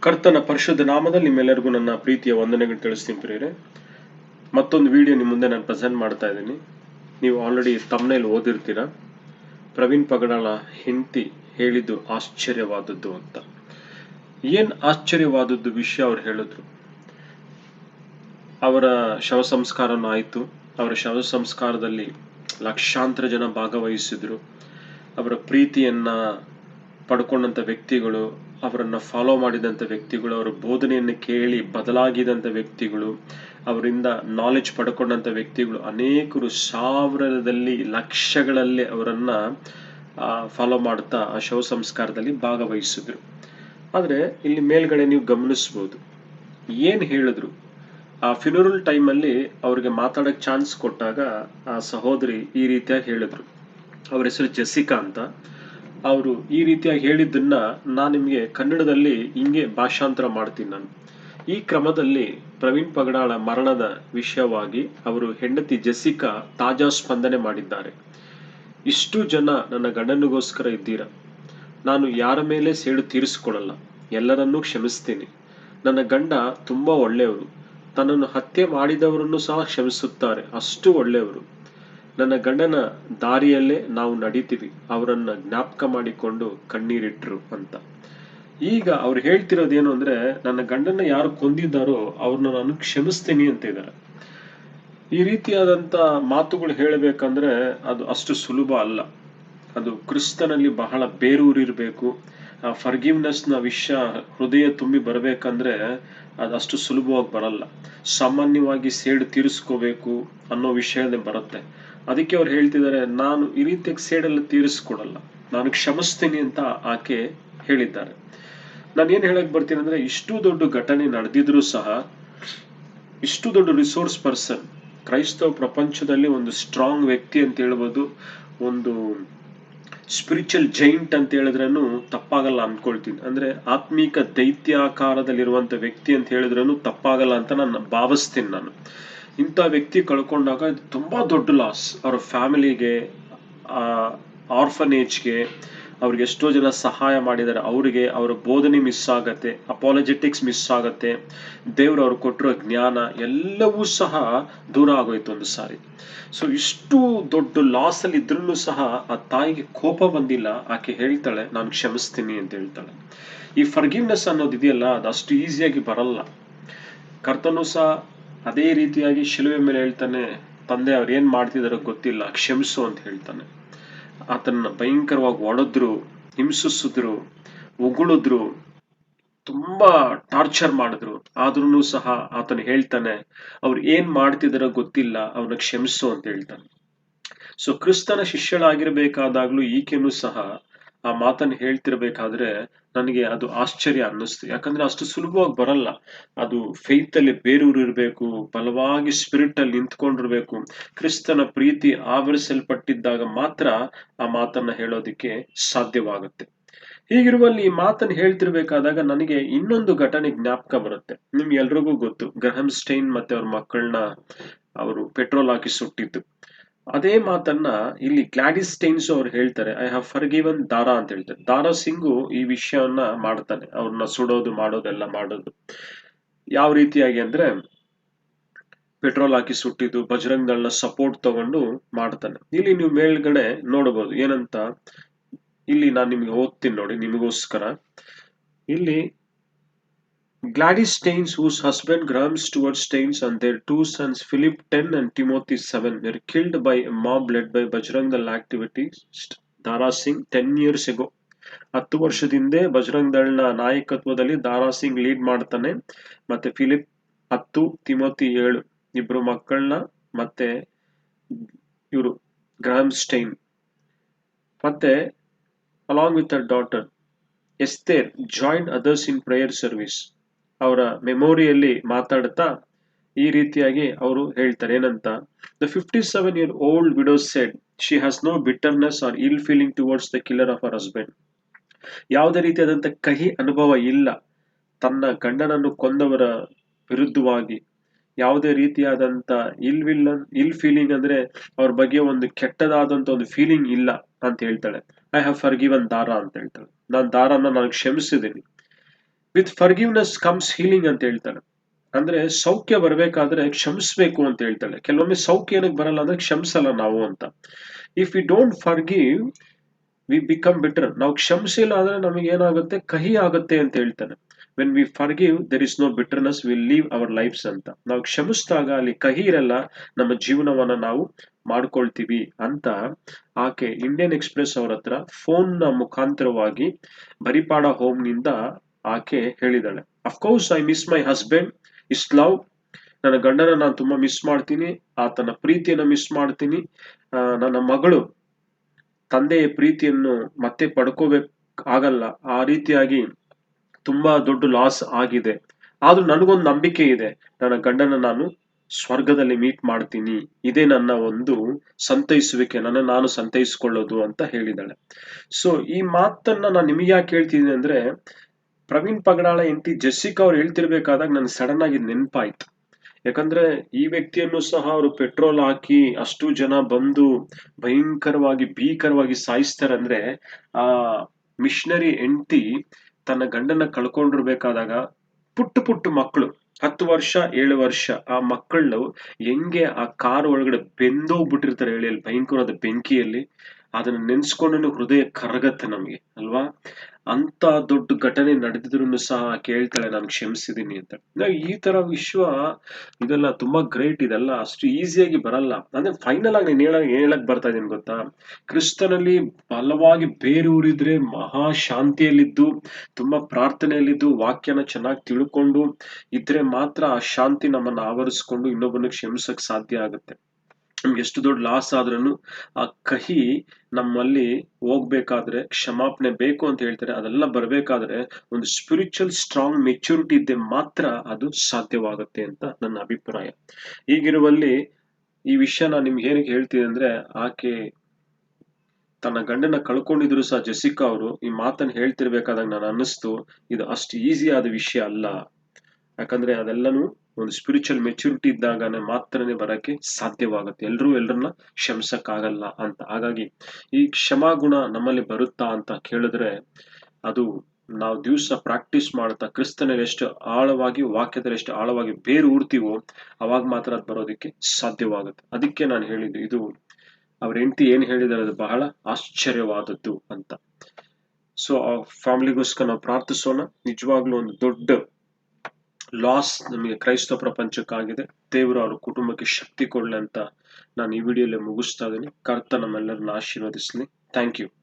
ಕರ್ತನ ಪರಿಶುದ್ಧ ನಾಮದಲ್ಲಿ ನಿಮ್ಮೆಲ್ಲರಿಗೂ ನನ್ನ ಪ್ರೀತಿಯ ವಂದನೆಗಳು ತಿಳಿಸ್ತೀನಿ ಪ್ರಿಯರೇ. ಮತ್ತೊಂದು ವಿಡಿಯೋ ನಿಮ್ಮ ಮುಂದೆ ನಾನು ಪ್ರೆಸೆಂಟ್ ಮಾಡ್ತಾ ಇದ್ದೀನಿ. ನೀವು ಆಲ್ರೆಡಿ ತಮ್ಮನೇಲಿ ಓದಿರ್ತೀರ? ಪ್ರವೀಣ್ ಪಗಡಾಳ ಹೆಂಡತಿ ಹೇಳಿದ್ದು ಆಶ್ಚರ್ಯವಾದದ್ದು ಅಂತ. ಏನ್ ಆಶ್ಚರ್ಯವಾದದ್ದು ವಿಷಯ ಅವ್ರು ಹೇಳಿದ್ರು? ಅವರ ಶವ ಸಂಸ್ಕಾರ ಆಯಿತು. ಅವರ ಶವ ಸಂಸ್ಕಾರದಲ್ಲಿ ಲಕ್ಷಾಂತರ ಜನ ಭಾಗವಹಿಸಿದ್ರು. ಅವರ ಪ್ರೀತಿಯನ್ನ ಪಡ್ಕೊಂಡಂಥ ವ್ಯಕ್ತಿಗಳು ಅವರನ್ನ ಫಾಲೋ ಮಾಡಿದಂಥ ವ್ಯಕ್ತಿಗಳು, ಅವರ ಬೋಧನೆಯನ್ನು ಕೇಳಿ ಬದಲಾಗಿದಂಥ ವ್ಯಕ್ತಿಗಳು, ಅವರಿಂದ ನಾಲೆಜ್ ಪಡ್ಕೊಂಡಂಥ ವ್ಯಕ್ತಿಗಳು ಅನೇಕರು ಸಾವಿರದಲ್ಲಿ, ಲಕ್ಷಗಳಲ್ಲಿ ಅವರನ್ನು ಫಾಲೋ ಮಾಡ್ತಾ ಆ ಶವ ಸಂಸ್ಕಾರದಲ್ಲಿ ಭಾಗವಹಿಸಿದ್ರು. ಆದರೆ ಇಲ್ಲಿ ಮೇಲ್ಗಡೆ ನೀವು ಗಮನಿಸ್ಬೋದು. ಏನು ಹೇಳಿದ್ರು? ಆ ಫಿನರಲ್ ಟೈಮಲ್ಲಿ ಅವ್ರಿಗೆ ಮಾತಾಡೋಕ್ಕೆ ಚಾನ್ಸ್ ಕೊಟ್ಟಾಗ ಆ ಸಹೋದರಿ ಈ ರೀತಿಯಾಗಿ ಹೇಳಿದ್ರು. ಅವ್ರ ಹೆಸರು ಜೆಸಿಕಾ ಅಂತ. ಅವರು ಈ ರೀತಿಯಾಗಿ ಹೇಳಿದ್ದನ್ನ ನಾನು ನಿಮಗೆ ಕನ್ನಡದಲ್ಲಿ ಹಿಂಗೆ ಭಾಷಾಂತರ ಮಾಡ್ತೀನಿ ನಾನು. ಈ ಕ್ರಮದಲ್ಲಿ ಪ್ರವೀಣ್ ಪಗಡಾಳ ಮರಣದ ವಿಷಯವಾಗಿ ಅವರು ಹೆಂಡತಿ ಜೆಸಿಕಾ ತಾಜಾ ಸ್ಪಂದನೆ ಮಾಡಿದ್ದಾರೆ. ಇಷ್ಟು ಜನ ನನ್ನ ಗಂಡನಿಗೋಸ್ಕರ ಇದ್ದೀರಾ? ನಾನು ಯಾರ ಮೇಲೆ ಸೇಡು ತೀರಿಸಿಕೊಳ್ಳಲ್ಲ. ಎಲ್ಲರನ್ನೂ ಕ್ಷಮಿಸ್ತೀನಿ. ನನ್ನ ಗಂಡ ತುಂಬಾ ಒಳ್ಳೆಯವರು. ತನ್ನನ್ನು ಹತ್ಯೆ ಮಾಡಿದವರನ್ನು ಸಹ ಕ್ಷಮಿಸುತ್ತಾರೆ. ಅಷ್ಟು ಒಳ್ಳೆಯವರು. ನನ್ನ ಗಂಡನ ದಾರಿಯಲ್ಲೇ ನಾವು ನಡೀತೀವಿ. ಅವರನ್ನ ಜ್ಞಾಪಕ ಮಾಡಿಕೊಂಡು ಕಣ್ಣೀರಿಟ್ರು ಅಂತ. ಈಗ ಅವ್ರು ಹೇಳ್ತಿರೋದೇನು ಅಂದ್ರೆ, ನನ್ನ ಗಂಡನ ಯಾರು ಕೊಂದಿದ್ದಾರೋ ಅವ್ರನ್ನ ನಾನು ಕ್ಷಮಿಸ್ತೀನಿ ಅಂತ ಇದ್ದಾರೆ. ಈ ರೀತಿಯಾದಂತ ಮಾತುಗಳು ಹೇಳಬೇಕಂದ್ರೆ, ಅದು ಅಷ್ಟು ಸುಲಭ ಅಲ್ಲ. ಅದು ಕ್ರಿಸ್ತನಲ್ಲಿ ಬಹಳ ಬೇರೂರಿರ್ಬೇಕು. ಆ ಫರ್ಗಿವ್ನೆಸ್ನ ವಿಷಯ ಹೃದಯ ತುಂಬಿ ಬರಬೇಕಂದ್ರೆ, ಅದು ಅಷ್ಟು ಸುಲಭವಾಗಿ ಬರಲ್ಲ. ಸಾಮಾನ್ಯವಾಗಿ ಸೇಡು ತೀರಿಸ್ಕೋಬೇಕು ಅನ್ನೋ ವಿಷಯದೇ ಬರುತ್ತೆ. ಅದಕ್ಕೆ ಅವ್ರು ಹೇಳ್ತಿದ್ದಾರೆ, ನಾನು ಈ ರೀತಿಯಾಗಿ ಸೇಡಲ್ಲ ತೀರಿಸ್ಕೊಡಲ್ಲ. ನಾನು ಕ್ಷಮಿಸ್ತೀನಿ ಅಂತ ಆಕೆ ಹೇಳಿದ್ದಾರೆ. ನಾನು ಏನು ಹೇಳಕ್ ಬರ್ತೀನಿ ಅಂದ್ರೆ, ಇಷ್ಟು ದೊಡ್ಡ ಘಟನೆ ನಡೆದಿದ್ರು ಸಹ, ಇಷ್ಟು ದೊಡ್ಡ ರಿಸೋರ್ಸ್ ಪರ್ಸನ್ ಕ್ರೈಸ್ತವ ಪ್ರಪಂಚದಲ್ಲಿ ಒಂದು ಸ್ಟ್ರಾಂಗ್ ವ್ಯಕ್ತಿ ಅಂತ ಹೇಳ್ಬೋದು, ಒಂದು ಸ್ಪಿರಿಚುವಲ್ ಜೈಂಟ್ ಅಂತ ಹೇಳಿದ್ರೂ ತಪ್ಪಾಗಲ್ಲ ಅಂದ್ಕೊಳ್ತೀನಿ ಅಂದ್ರೆ, ಆತ್ಮೀಕ ದೈತ್ಯಾಕಾರದಲ್ಲಿರುವಂತ ವ್ಯಕ್ತಿ ಅಂತ ಹೇಳಿದ್ರೂ ತಪ್ಪಾಗಲ್ಲ ಅಂತ ನಾನು ಭಾವಿಸ್ತೀನಿ ನಾನು. ಇಂಥ ವ್ಯಕ್ತಿ ಕಳ್ಕೊಂಡಾಗ ತುಂಬ ದೊಡ್ಡ ಲಾಸ್ ಅವರ ಫ್ಯಾಮಿಲಿಗೆ ಆರ್ಫನೇಜ್ಗೆ ಅವ್ರಿಗೆ ಎಷ್ಟೋ ಜನ ಸಹಾಯ ಮಾಡಿದ್ದಾರೆ. ಅವರಿಗೆ ಅವರ ಬೋಧನೆ ಮಿಸ್ ಆಗತ್ತೆ ಅಪಾಲಜೆಟಿಕ್ಸ್ ಮಿಸ್ ಆಗತ್ತೆ. ದೇವ್ರು ಅವ್ರು ಕೊಟ್ಟಿರೋ ಜ್ಞಾನ ಎಲ್ಲವೂ ಸಹ ದೂರ ಆಗೋಯ್ತು ಒಂದು ಸಾರಿ. ಸೊ ಇಷ್ಟು ದೊಡ್ಡ ಲಾಸ್ ಅಲ್ಲಿ ಇದ್ರೂ ಸಹ ಆ ತಾಯಿಗೆ ಕೋಪ ಬಂದಿಲ್ಲ. ಆಕೆ ಹೇಳ್ತಾಳೆ, ನಾನು ಕ್ಷಮಿಸ್ತೀನಿ ಅಂತ ಹೇಳ್ತಾಳೆ. ಈ ಫರ್ಗಿವ್ನೆಸ್ ಅನ್ನೋದು ಇದೆಯಲ್ಲ, ಅದು ಅಷ್ಟು ಈಸಿಯಾಗಿ ಬರಲ್ಲ. ಕರ್ತನೂ ಸಹ ಅದೇ ರೀತಿಯಾಗಿ ಶಿಲುವೆ ಮೇಲೆ ಹೇಳ್ತಾನೆ, ತಂದೆ, ಅವ್ರು ಏನ್ ಮಾಡ್ತಿದಾರೋ ಗೊತ್ತಿಲ್ಲ, ಕ್ಷಮಿಸು ಅಂತ ಹೇಳ್ತಾನೆ. ಆತನ ಭಯಂಕರವಾಗಿ ಒಡೆದ್ರು ಹಿಂಸಿಸಿದ್ರು ಉಗುಳಿದ್ರು, ತುಂಬಾ ಟಾರ್ಚರ್ ಮಾಡಿದ್ರು. ಆದ್ರೂ ಸಹ ಆತನು ಹೇಳ್ತಾನೆ, ಅವ್ರು ಏನ್ ಮಾಡ್ತಿದಾರೋ ಗೊತ್ತಿಲ್ಲ, ಅವನ ಕ್ಷಮಿಸು ಅಂತ ಹೇಳ್ತಾನೆ. ಸೊ, ಕ್ರಿಸ್ತನ ಶಿಷ್ಯಳಾಗಿರ್ಬೇಕಾದಾಗ್ಲೂ ಈಕೆನೂ ಸಹ ಆ ಮಾತನ್ನು ಹೇಳ್ತಿರ್ಬೇಕಾದ್ರೆ ನನಗೆ ಅದು ಆಶ್ಚರ್ಯ ಅನ್ನಿಸ್ತು. ಯಾಕಂದ್ರೆ ಅಷ್ಟು ಸುಲಭವಾಗಿ ಬರಲ್ಲ. ಅದು ಫೇತಲ್ಲಿ ಬೇರೂರು ಇರಬೇಕು, ಬಲವಾಗಿ ಸ್ಪಿರಿಟ್ ಅಲ್ಲಿ ನಿಂತ್ಕೊಂಡಿರ್ಬೇಕು. ಕ್ರಿಸ್ತನ ಪ್ರೀತಿ ಆವರಿಸಲ್ಪಟ್ಟಿದ್ದಾಗ ಮಾತ್ರ ಆ ಮಾತನ್ನ ಹೇಳೋದಿಕ್ಕೆ ಸಾಧ್ಯವಾಗುತ್ತೆ. ಹೀಗಿರುವಲ್ಲಿ ಈ ಮಾತನ್ನು ಹೇಳ್ತಿರ್ಬೇಕಾದಾಗ ನನಗೆ ಇನ್ನೊಂದು ಘಟನೆ ಜ್ಞಾಪಕ ಬರುತ್ತೆ. ನಿಮ್ಗೆ ಎಲ್ರಿಗೂ ಗೊತ್ತು, ಗ್ರಹಂ ಸ್ಟೈನ್ ಮತ್ತೆ ಅವ್ರ ಮಕ್ಕಳನ್ನ ಅವರು ಪೆಟ್ರೋಲ್ ಹಾಕಿ ಸುಟ್ಟಿದ್ದು. ಅದೇ ಮಾತನ್ನ ಇಲ್ಲಿ ಗ್ಲಾಡಿಸ್ ಸ್ಟೈನ್ಸ್ ಅವ್ರು ಹೇಳ್ತಾರೆ ಐ ಹ್ಯಾವ್ ಫರ್ ಗಿವನ್ ದಾರಾ ಅಂತ ಹೇಳ್ತಾರೆ. ದಾರಾ ಸಿಂಗು ಈ ವಿಷಯವನ್ನ ಮಾಡ್ತಾನೆ. ಅವ್ರನ್ನ ಸುಡೋದು, ಮಾಡೋದೆಲ್ಲ ಮಾಡೋದು. ಯಾವ ರೀತಿಯಾಗಿ ಅಂದ್ರೆ ಪೆಟ್ರೋಲ್ ಹಾಕಿ ಸುಟ್ಟಿದ್ದು ಬಜರಂಗ್ ಸಪೋರ್ಟ್ ತಗೊಂಡು ಮಾಡ್ತಾನೆ. ಇಲ್ಲಿ ನೀವು ಮೇಲ್ಗಡೆ ನೋಡಬಹುದು ಏನಂತ? ಇಲ್ಲಿ ನಾನು ನಿಮ್ಗೆ ಓದ್ತೀನಿ ನೋಡಿ, ನಿಮಗೋಸ್ಕರ. ಇಲ್ಲಿ Gladys Staines, whose husband Graham Stuart Staines and their two sons Philip 10 and Timothy 7 were killed by a mob led by Bajrang Dal activist Dara Singh 10 years ago. ಹತ್ತು ವರ್ಷದಿಂದೆ ಬಜರಂಗ್ ದಳ್ನ ನಾಯಕತ್ವದಲ್ಲಿ ದಾರಾ ಸಿಂಗ್ ಲೀಡ್ ಮಾಡ್ತಾನೆ ಮತ್ತೆ ಫಿಲಿಪ್ ಹತ್ತು ತಿಮೋತಿ ಏಳು ಇಬ್ರು ಮಕ್ಕಳನ್ನ ಮತ್ತೆ ಇವರು ಗ್ರಾಮ್ ಸ್ಟೈನ್ ಮತ್ತೆ along with a daughter Esther join others in prayer service ಅವರ ಮೆಮೊರಿಯಲ್ಲಿ ಮಾತಾಡ್ತಾ ಈ ರೀತಿಯಾಗಿ ಅವರು ಹೇಳ್ತಾರೆ. ಏನಂತ? The fifty seven year old widow said she has no bitterness or ill feeling towards the killer of our husband ಯಾವುದೇ ರೀತಿಯಾದಂಥ ಕಹಿ ಅನುಭವ ಇಲ್ಲ. ತನ್ನ ಗಂಡನನ್ನು ಕೊಂದವರ ವಿರುದ್ಧವಾಗಿ ಯಾವುದೇ ರೀತಿಯಾದಂಥ ಇಲ್ ವಿಲ್ ಇಲ್ ಫೀಲಿಂಗ್ ಅಂದ್ರೆ ಅವ್ರ ಬಗ್ಗೆ ಒಂದು ಕೆಟ್ಟದಾದಂಥ ಒಂದು ಫೀಲಿಂಗ್ ಇಲ್ಲ ಅಂತ ಹೇಳ್ತಾಳೆ. ಐ ಹ್ಯಾವ್ ಫರ್ ಗಿವನ್ ದಾರ ಅಂತ ಹೇಳ್ತಾಳೆ. ನಾನು ದಾರನ ನಾನು ಕ್ಷಮಿಸಿದ್ದೀನಿ. ವಿತ್ ಫರ್ಗಿವ್ನೆಸ್ ಕಮ್ಸ್ ಹೀಲಿಂಗ್ ಅಂತ ಹೇಳ್ತಾಳೆ ಅಂದ್ರೆ ಸೌಖ್ಯ ಬರಬೇಕಾದ್ರೆ ಕ್ಷಮಿಸ್ಬೇಕು ಅಂತ ಹೇಳ್ತಾಳೆ ಕೆಲವೊಮ್ಮೆ ಸೌಖ್ಯ ಏನಕ್ಕೆ ಬರಲ್ಲ ಅಂದ್ರೆ ಕ್ಷಮಿಸಲ್ಲ ನಾವು ಅಂತ. If you don't forgive we become better ನಾವು ಕ್ಷಮಿಸಿಲ್ಲ ಅಂದ್ರೆ ನಮಗೆ ಏನಾಗುತ್ತೆ? ಕಹಿ ಆಗುತ್ತೆ ಅಂತ ಹೇಳ್ತಾನೆ. When we forgive there is no bitterness will leave our lives ಅಂತ. ನಾವು ಕ್ಷಮಿಸಿದಾಗ ಅಲ್ಲಿ ಕಹಿ ಇರಲ್ಲ, ನಮ್ಮ ಜೀವನವನ್ನ ನಾವು ಮಾಡ್ಕೊಳ್ತೀವಿ ಅಂತ ಆಕೆ ಇಂಡಿಯನ್ ಎಕ್ಸ್ಪ್ರೆಸ್ ಅವ್ರ ಹತ್ರ ಫೋನ್ನ ಮುಖಾಂತರವಾಗಿ ಬರಿಪಾಡ ಹೋಮ್ನಿಂದ ಆಕೆ ಹೇಳಿದಾಳೆ of course I miss my husband is love ನನ್ನ ಗಂಡನ ನಾನು ತುಂಬಾ ಮಿಸ್ ಮಾಡ್ತೀನಿ. ಆತನ ಪ್ರೀತಿಯನ್ನು ಮಿಸ್ ಮಾಡ್ತೀನಿ. ನನ್ನ ಮಗಳು ತಂದೆಯ ಪ್ರೀತಿಯನ್ನು ಮತ್ತೆ ಪಡ್ಕೋಬೇಕು ಆಗಲ್ಲ. ಆ ರೀತಿಯಾಗಿ ತುಂಬಾ ದೊಡ್ಡ ಲಾಸ್ ಆಗಿದೆ. ಆದ್ರೂ ನನಗೊಂದು ನಂಬಿಕೆ ಇದೆ. ನನ್ನ ಗಂಡನ ನಾನು ಸ್ವರ್ಗದಲ್ಲಿ ಮೀಟ್ ಮಾಡ್ತೀನಿ. ಇದೇ ನನ್ನ ಒಂದು ಸಂತೈಸುವಿಕೆ. ನನ್ನ ನಾನು ಸಂತೈಸಿಕೊಳ್ಳೋದು ಅಂತ ಹೇಳಿದಾಳೆ. ಸೊ ಈ ಮಾತನ್ನ ನಾನು ನಿಮಗೆ ಯಾಕೆ ಹೇಳ್ತಿದ್ದೀನಿ ಅಂದ್ರೆ ಪ್ರವೀಣ್ ಪಗಡಾಳ ಎಂಟಿ ಜೆಸ್ಸಿಕಾ ಅವ್ರು ಹೇಳ್ತಿರ್ಬೇಕಾದಾಗ ನನ್ ಸಡನ್ ಆಗಿ ನೆನಪಾಯ್ತು. ಯಾಕಂದ್ರೆ ಈ ವ್ಯಕ್ತಿಯನ್ನು ಸಹ ಅವರು ಪೆಟ್ರೋಲ್ ಹಾಕಿ ಅಷ್ಟು ಜನ ಬಂದು ಭಯಂಕರವಾಗಿ, ಭೀಕರವಾಗಿ ಸಾಯಿಸ್ತಾರಂದ್ರೆ ಆ ಮಿಷನರಿ ಹೆಂಡತಿ ತನ್ನ ಗಂಡನ ಕಳ್ಕೊಂಡಿರ್ಬೇಕಾದಾಗ ಪುಟ್ಟ ಪುಟ್ಟ ಮಕ್ಕಳು ಹತ್ತು ವರ್ಷ, ಏಳು ವರ್ಷ, ಆ ಮಕ್ಕಳು ಹೆಂಗೆ ಆ ಕಾರ್ ಒಳಗಡೆ ಬೆಂದೋಗ್ಬಿಟ್ಟಿರ್ತಾರೆ ಹೇಳಿ ಅಲ್ಲಿ ಭಯಂಕರವಾದ ಬೆಂಕಿಯಲ್ಲಿ, ಅದನ್ನ ನೆನ್ಸ್ಕೊಂಡು ಹೃದಯ ಕರಗತ್ತೆ ನಮ್ಗೆ, ಅಲ್ವಾ? ಅಂತ ದೊಡ್ಡ ಘಟನೆ ನಡೆದಿದ್ರು ಸಹ ಕೇಳ್ತಾಳೆ, ನಾನು ಕ್ಷಮಿಸಿದೀನಿ ಅಂತ. ನಾವು ಈ ತರ ವಿಶ್ವ ಇದೆಲ್ಲ ತುಂಬಾ ಗ್ರೇಟ್ ಇದೆಲ್ಲ, ಅಷ್ಟು ಈಸಿಯಾಗಿ ಬರಲ್ಲ. ಅಂದ್ರೆ ಫೈನಲ್ ಆಗಿ ನೀನ್ ಹೇಳ ಹೇಳಕ್ ಬರ್ತಾ ಇದೀನಿ ಗೊತ್ತಾ? ಕ್ರಿಸ್ತನಲ್ಲಿ ಬಲವಾಗಿ ಬೇರೂರಿದ್ರೆ ಮಹಾ ಶಾಂತಿಯಲ್ಲಿದ್ದು, ತುಂಬಾ ಪ್ರಾರ್ಥನೆಯಲ್ಲಿದ್ದು, ವಾಕ್ಯನ ಚೆನ್ನಾಗಿ ತಿಳ್ಕೊಂಡು ಇದ್ರೆ ಮಾತ್ರ ಆ ಶಾಂತಿ ನಮ್ಮನ್ನ ಆವರಿಸ್ಕೊಂಡು ಇನ್ನೊಬ್ಬನ ಕ್ಷಮಿಸಕ್ ಸಾಧ್ಯ ಆಗುತ್ತೆ. ನಮ್ಗೆ ಎಷ್ಟು ದೊಡ್ಡ ಲಾಸ್ ಆದ್ರೂ ಆ ಕಹಿ ನಮ್ಮಲ್ಲಿ ಹೋಗ್ಬೇಕಾದ್ರೆ, ಕ್ಷಮಾಪಣೆ ಬೇಕು ಅಂತ ಹೇಳ್ತಾರೆ, ಅದೆಲ್ಲ ಬರ್ಬೇಕಾದ್ರೆ ಒಂದು ಸ್ಪಿರಿಚುವಲ್ ಸ್ಟ್ರಾಂಗ್ ಮೆಚುರಿಟಿ ಇದ್ದೆ ಮಾತ್ರ ಅದು ಸಾಧ್ಯವಾಗುತ್ತೆ ಅಂತ ನನ್ನ ಅಭಿಪ್ರಾಯ. ಈಗಿರುವಲ್ಲಿ ಈ ವಿಷಯ ನಾನು ನಿಮ್ಗೆ ಏನಕ್ಕೆ ಹೇಳ್ತೀನಿ ಅಂದ್ರೆ, ಆಕೆ ತನ್ನ ಗಂಡನ ಕಳ್ಕೊಂಡಿದ್ರು ಸಹ ಜೆಸಿಕಾ ಅವರು, ಈ ಮಾತನ್ನ ಹೇಳ್ತಿರ್ಬೇಕಾದಾಗ ನಾನು ಅನ್ನಿಸ್ತು, ಇದು ಅಷ್ಟು ಈಸಿ ಆದ ವಿಷಯ ಅಲ್ಲ. ಯಾಕಂದ್ರೆ ಅದೆಲ್ಲನೂ ಒಂದು ಸ್ಪಿರಿಚುವಲ್ ಮೆಚುರಿಟಿ ಇದ್ದಾಗನೇ ಮಾತ್ರನೇ ಬರಕ್ಕೆ ಸಾಧ್ಯವಾಗುತ್ತೆ. ಎಲ್ಲರೂ ಎಲ್ರನ್ನ ಕ್ಷಮಿಸಕ್ಕಾಗಲ್ಲ ಅಂತ. ಹಾಗಾಗಿ ಈ ಕ್ಷಮಾಗುಣ ನಮ್ಮಲ್ಲಿ ಬರುತ್ತಾ ಅಂತ ಕೇಳಿದ್ರೆ ಅದು ನಾವು ದಿವಸ ಪ್ರಾಕ್ಟೀಸ್ ಮಾಡ್ತಾ ಕ್ರಿಸ್ತನಲ್ಲಿ ಎಷ್ಟು ಆಳವಾಗಿ, ವಾಕ್ಯದಲ್ಲಿ ಎಷ್ಟು ಆಳವಾಗಿ ಬೇರು ಊರ್ತೀವೋ ಅವಾಗ ಮಾತ್ರ ಅದು ಬರೋದಕ್ಕೆ ಸಾಧ್ಯವಾಗುತ್ತೆ. ಅದಕ್ಕೆ ನಾನು ಹೇಳಿದ್ದು, ಇದು ಅವ್ರ ಹೆಂಡತಿ ಏನ್ ಹೇಳಿದಾರೆ ಅದು ಬಹಳ ಆಶ್ಚರ್ಯವಾದದ್ದು ಅಂತ. ಸೊ ಆ ಫ್ಯಾಮಿಲಿಗೋಸ್ಕರ ನಾವು ಪ್ರಾರ್ಥಿಸೋಣ. ನಿಜವಾಗ್ಲೂ ಒಂದು ದೊಡ್ಡ ಲಾಸ್ ನಮಗೆ ಕ್ರೈಸ್ತ ಪ್ರಪಂಚಕ್ಕಾಗಿದೆ. ದೇವರು ಅವರ ಕುಟುಂಬಕ್ಕೆ ಶಕ್ತಿ ಕೊಡ್ಲಿ ಅಂತ ನಾನು ಈ ವಿಡಿಯೋಲಿ ಮುಗಿಸ್ತಾ ಇದ್ದೀನಿ. ಕರ್ತ ನಮ್ಮೆಲ್ಲರನ್ನ ಆಶೀರ್ವದಿಸ್ಲಿ. Thank you